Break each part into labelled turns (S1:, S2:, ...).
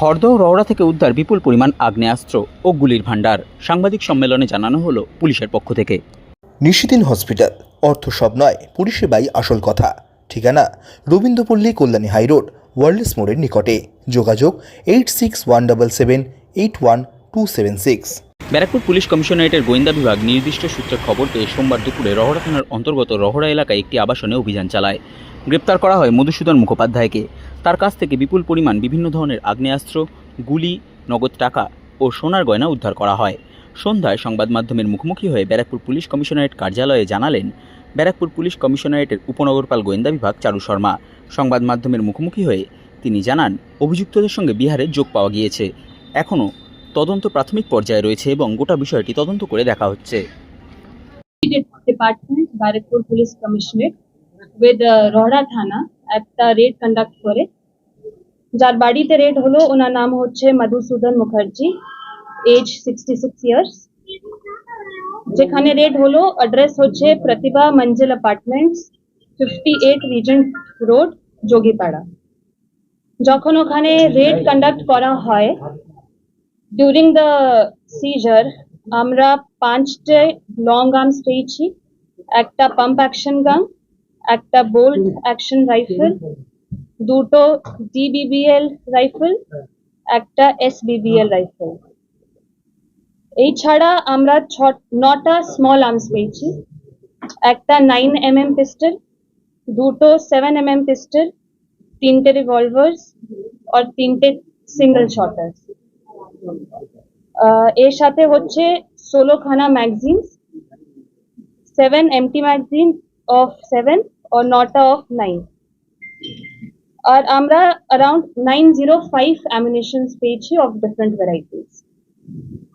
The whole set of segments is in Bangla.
S1: খর্দ ও রওড়া থেকে উদ্ধার বিপুল পরিমাণ আগ্নেয়াস্ত্র ও গুলির ভাণ্ডার। সাংবাদিক সম্মেলনে জানানো হলো পুলিশের পক্ষ থেকে।
S2: নিশিদিন হসপিটাল অর্থ সব নয় পরিষেবাই আসল কথা। ঠিকানা রবীন্দ্রপল্লী কল্যাণী হাইরোড ওয়ার্ল্ডস মোড়ের নিকটে। যোগাযোগ eight six one double seven eight one two seven six
S1: Barrackpore police কমিশনারেটের গোয়েন্দা বিভাগ নির্দিষ্ট সূত্রে খবর পেয়ে সোমবার দুপুরে রহড়া থানার অন্তর্গত রহড়া এলাকায় একটি আবাসনে অভিযান চালায়। গ্রেপ্তার করা হয় মধুসূদন মুখোপাধ্যায়কে। তার কাছ থেকে বিপুল পরিমাণ বিভিন্ন ধরনের আগ্নেয়াস্ত্র, গুলি, নগদ টাকা ও সোনার গয়না উদ্ধার করা হয়। সন্ধ্যায় সংবাদ মাধ্যমের মুখোমুখি হয়ে ব্যারাকপুর পুলিশ কমিশনারেট কার্যালয়ে জানালেন, ব্যারাকপুর পুলিশ কমিশনারেটের উপনগরপাল গোয়েন্দা বিভাগ চারু শর্মা। সংবাদ মাধ্যমের মুখোমুখি হয়ে তিনি জানান, অভিযুক্তদের সঙ্গে বিহারে যোগ পাওয়া গিয়েছে। এখনও তদন্ত প্রাথমিক পর্যায়ে রয়েছে এবং গোটা বিষয়টি তদন্ত করে দেখা হচ্ছে।
S3: Department Barrackpore police commissionerate with Rahara থানা একটা রেড কন্ডাক্ট করে। যার বাড়িতে রেড হলো, ওনার নাম হচ্ছে Madhusudan Mukherjee age sixty six years যেখানে রেড হলো অ্যাড্রেস হচ্ছে Pratibha Manzil apartments fifty eight Regent Road যোগীপাড়া যখন ওখানে রেড কন্ডাক্ট করা হয় ডিউরিং দ্য সিজার আমরা পাঁচটে লং আর্মস পেয়েছি একটা পাম্প অ্যাকশন গান একটা বোল্ট অ্যাকশন রাইফেল দুটো ডিবিবিএল রাইফেল একটা এসবিবিএল রাইফেল। এই ছাড়া আমরা ছ নটা স্মল আর্মস পেয়েছি। একটা নাইন এম এম পিস্টল দুটো সেভেন এম এম পিস্টল তিনটে রিভলভার্স আর তিনটে সিঙ্গেল শটার্স আহ, এর সাথে হচ্ছে ষোলো খানা magazine seven empty magazine of seven ও নটা অফ নাইন আর আমরা around nine zero five ammunitions পেয়েছি অফ ডিফারেন্ট ভ্যারাইটিস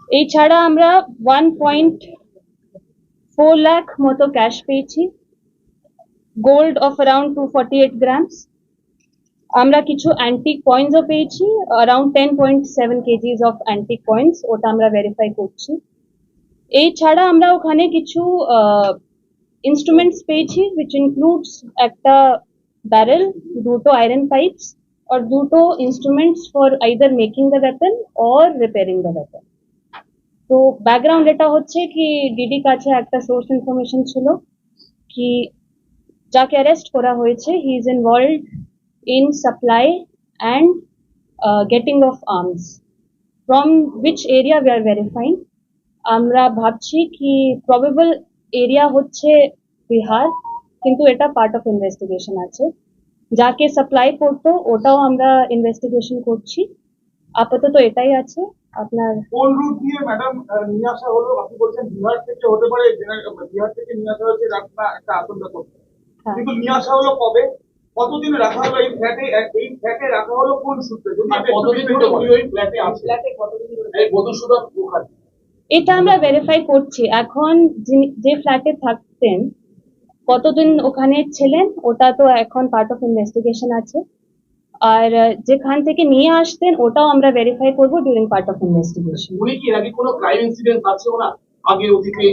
S3: এই ছাড়া আমরা ওয়ান পয়েন্ট ফোর লাখ মতো ক্যাশ পেয়েছি gold of around two forty eight grams আমরা কিছু অ্যান্টিক কয়েন্সও পেয়েছি around ten point seven KGs of antique coins ওটা আমরা ভেরিফাই করছি এই ছাড়া আমরা ওখানে কিছু ইনস্ট্রুমেন্টস পেয়েছি উইচ ইনক্লুডস একটা ব্যারেল দুটো আয়রন পাইপস আর দুটো instruments for either making the weapon or repairing the weapon তো ব্যাকগ্রাউন্ড এটা হচ্ছে কি ডিডি কাছে একটা সোর্স ইনফরমেশন ছিল কি যাকে অ্যারেস্ট করা হয়েছে he is involve in supply and uh, getting of arms. From which area we are verifying? আমরা ভাবছি কি প্রবেবল এরিয়া হচ্ছে বিহার কিন্তু এটা পার্ট অফ ইনভেস্টিগেশন আছে। যাকে সাপ্লাই করতো ওটাও আমরা ইনভেস্টিগেশন করছি। আপাতত এটাই আছে। আপনার
S4: কোন রুট দিয়ে ম্যাডাম নিয়ে আসা হলো। আপনি বলছেন বিহার থেকে হতে পারে বিহার থেকে নিয়ে আসা হয়েছে আপনার একটা
S3: হ্যাঁ।
S4: কিন্তু নিয়ে আসা হলো কবে? কতদিন রাখা হলো এই ফ্ল্যাটে এই ফ্ল্যাটে রাখা হলো কোন সূত্রে? যদি
S5: কতদিন ধরে ওই ফ্ল্যাটে আছে? এই মধুসূদন মুখার্জি।
S3: এটা আমরা ভেরিফাই করছি। এখন যিনি- যে ফ্ল্যাটে থাকতেন কতদিন ওখানে ছিলেন ওটা তো এখন পার্ট অফ ইনভেস্টিগেশন আছে। আর যেখান থেকে নিয়ে আসতেন ওটাও আমরা ভেরিফাই করব ডিউরিং পার্ট অফ ইনভেস্টিগেশন
S5: উনি কি আগে কোনো ক্রাইম ইনসিডেন্ট আছে ওনার আগে অতীতে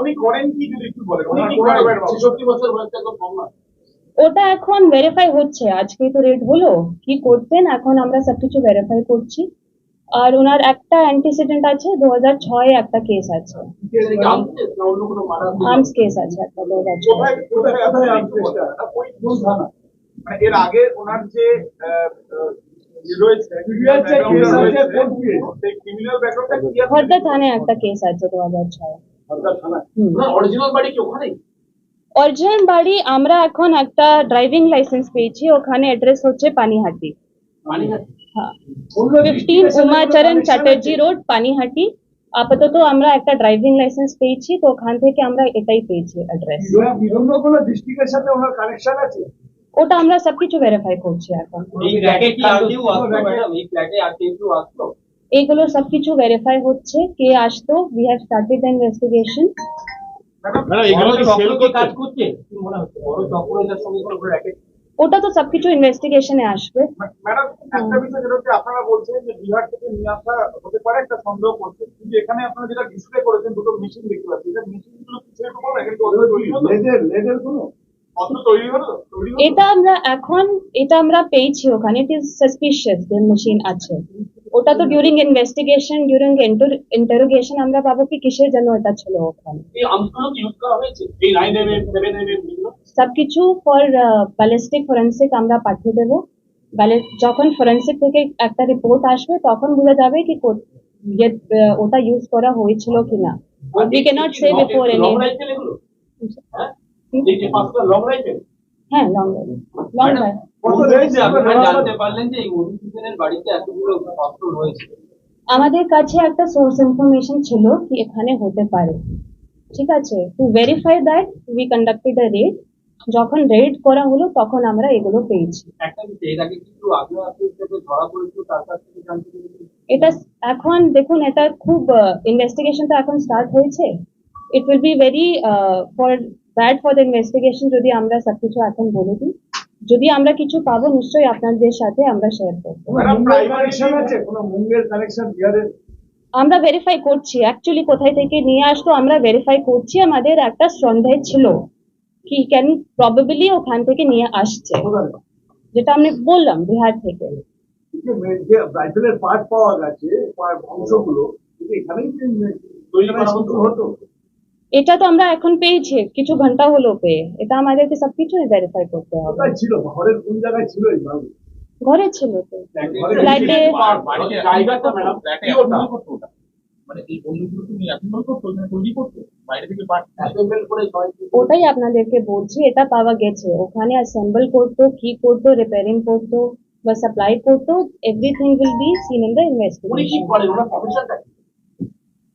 S4: উনি করেন কি যদি একটু বলেন?
S5: উনি কি করেন?
S4: ব্যাপার বাবু।
S5: 66 বছর বয়সে একদম কম নয়।
S3: ওটা এখন ভেরিফাই হচ্ছে। আজকে তো রেট হলো। কি করতেন? এখন আমরা সবকিছু ভেরিফাই করছি। আর ওনার একটা অ্যান্টিসিডেন্ট আছে দু হাজার ছয় একটা কেস আছে।
S5: এটা কি আর্মস না অন্য কোনো মারা
S3: আর্মস কেস আছে একটা দু হাজার ছয়।
S4: কোথায় কোথায় কোথায় আনছেন? ওই কোন থানা? মানে এর আগে ওনার যে আহ, আহ, যে রয়েছে ক্রিমিনাল ব্যাকগ্রাউন্ডটা কি আছে
S3: খর্দা থানায় একটা কেস আছে দু হাজার ছয়।
S4: হালদার থানায়?
S5: ওনার অরিজিনাল বাড়ি কি ওখানেই?
S3: অরিজিনাল বাড়ি আমরা এখন একটা ড্রাইভিং লাইসেন্স পেয়েছি ওখানে অ্যাড্রেস হচ্ছে পানিহাটি।
S5: পানিহাটি।
S3: হ্যাঁ ফিফটিন উমাচরণ চ্যাটার্জি রোড পানিহাটি আপাতত আমরা একটা ড্রাইভিং লাইসেন্স পেয়েছি তো ওখান থেকে আমরা এটাই পেয়েছি অ্যাড্রেস
S4: বিভিন্ন কোনো ডিস্ট্রিক্টের সাথে ওনার কানেকশন আছে?
S3: ওটা আমরা সবকিছু ভেরিফাই করছি এখন।
S5: ম্যাডাম
S3: এইগুলো সবকিছু ভেরিফাই হচ্ছে কে আসতো we have started the investigation
S5: বড় চক্র কি কাজ করছে? কি মনে হচ্ছে বড় চক্র এটার সঙ্গে কোনো র্যাকেট
S3: ওটা তো সবকিছু ইনভেস্টিগেশনে আসবে।
S4: ম্যাডাম একটা বিষয় যেটা আপনারা বলছেন যে বিহার থেকে নিয়ে আসা হতে পারে একটা সন্দেহ করছে কিন্তু এখানে আপনারা যেটা ডিসপ্লে করেছেন দুটো মেশিন দেখতে পাচ্ছি। এটা কিছু একটু ওদের তৈরি
S3: আমরা এখন এটা আমরা পেয়েছি ওখানে। ইট ইজ সাসপিশিয়াস যে মেশিন আছে। ওটা তো ডিউরিং ইনভেস্টিগেশন ডিউরিং ইন্টারোগেশন আমরা পাবো কি কিসের জন্য এটা ছিল ওখানে।
S5: এই কি ইউজ করা হয়েছে? এই
S3: সবকিছু ফর ব্যালিস্টিক ফরেন্সিক আমরা পাঠিয়ে দেবো। যখন ফরেন্সিক থেকে একটা রিপোর্ট আসবে তখন বোঝা যাবে কি কো- ইয়ে, ওটা ইউজ করা হয়েছিল কিনা। Cannot say before any
S5: long হ্যাঁ? লং
S3: হ্যাঁ লং লং
S4: কত রয়েছে
S5: আপনারা
S4: আপনারা
S5: জানতে পারলেন যে এই মধুসূদনের বাড়িতে এতগুলো অস্ত্র রয়েছে।
S3: আমাদের কাছে একটা সোর্স ইনফরমেশন ছিল কি এখানে হতে পারে। ঠিক আছে? To verify that we conducted a raid যখন রেড করা হলো তখন আমরা এগুলো পেয়েছি। এটা এখন দেখুন এটা খুব ইনভেস্টিগেশনটা এখন স্টার্ট হয়েছে। It will be very for bad for the investigation যদি আমরা সবকিছু এখন বলে দিই। যদি আমরা কিছু পাবো নিশ্চয়ই আপনাদের সাথে আমরা শেয়ার করব। আমরা ভেরিফাই করছি। অ্যাকচুয়ালি কোথায় থেকে নিয়ে আসতো আমরা ভেরিফাই করছি। আমাদের একটা সন্দেহ ছিল। কি ক্যান প্রবাবলি ওখান থেকে নিয়ে আসছে। যেটা আমি বললাম বিহার থেকে।
S4: রাইফেলের পার্ট পাওয়া গেছে অংশগুলো
S3: এটা তো আমরা এখন পেয়েছি কিছু ঘণ্টা হলো পেয়ে। এটা আমাদেরকে সবকিছু ভেরিফাই করতে হবে।
S4: ছিল? ঘরের কোন জায়গায় ছিল এই
S3: ঘরে ছিল তো। ফ্ল্যাটে
S5: জায়গাটা ম্যাডাম
S4: কি ওটা?
S6: মানে এই বন্ধুগুলো তুমি এখন করতো তৈরি করতো বাইরে থেকে পাঠ
S5: অ্যাসেম্বল করে জয়েন
S3: ওটাই আপনাদেরকে বলছি এটা পাওয়া গেছে। ওখানে অ্যাসেম্বল করতো কি করতো রিপেয়ারিং করতো বা সাপ্লাই করতো everything will be seen in the investigation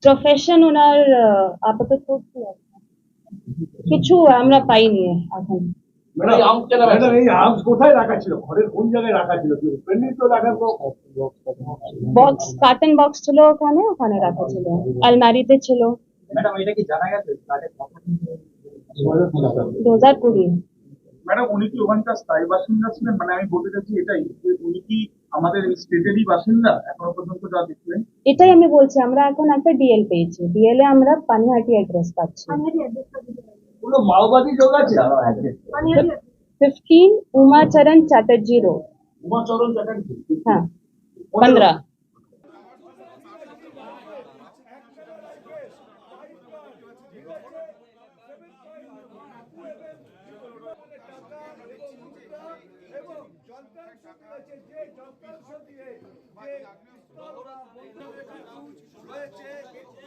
S3: profession ওনার আপাতত কিছু আমরা পাইনি এখন।
S5: এই arms কেনা
S4: ম্যাডাম এই আর্মস কোথায় রাখা ছিল? ঘরের কোন জায়গায় রাখা ছিল? তো রাখার
S3: বক্স কার্টন বক্স ছিল ওখানে ওখানে রাখা ছিল। আলমারিতে ছিল।
S5: ম্যাডাম এটা কি জানা গেছে?
S3: দু হাজার কুড়ি।
S6: ম্যাডাম উনি কি ওখানকার স্থায়ী বাসিন্দা ছিলেন? মানে আমি বলতে চাচ্ছি এটাই যে উনি কি আমাদের স্টেটেরই বাসিন্দা? এখনও পর্যন্ত যা দেখলেন।
S3: এটাই আমি বলছি আমরা এখন একটা ডিএল পেয়েছি। ডিএল এ আমরা পানিহাটি অ্যাড্রেস পাচ্ছি।
S4: બોલો માઓવાદી જોગા છે
S3: ફિફ્ટીન ઉમાચરણ ચેટર્જી રોડ
S5: ઉમાચરણ ચેટર્જી
S3: હા પંદ્રહ যে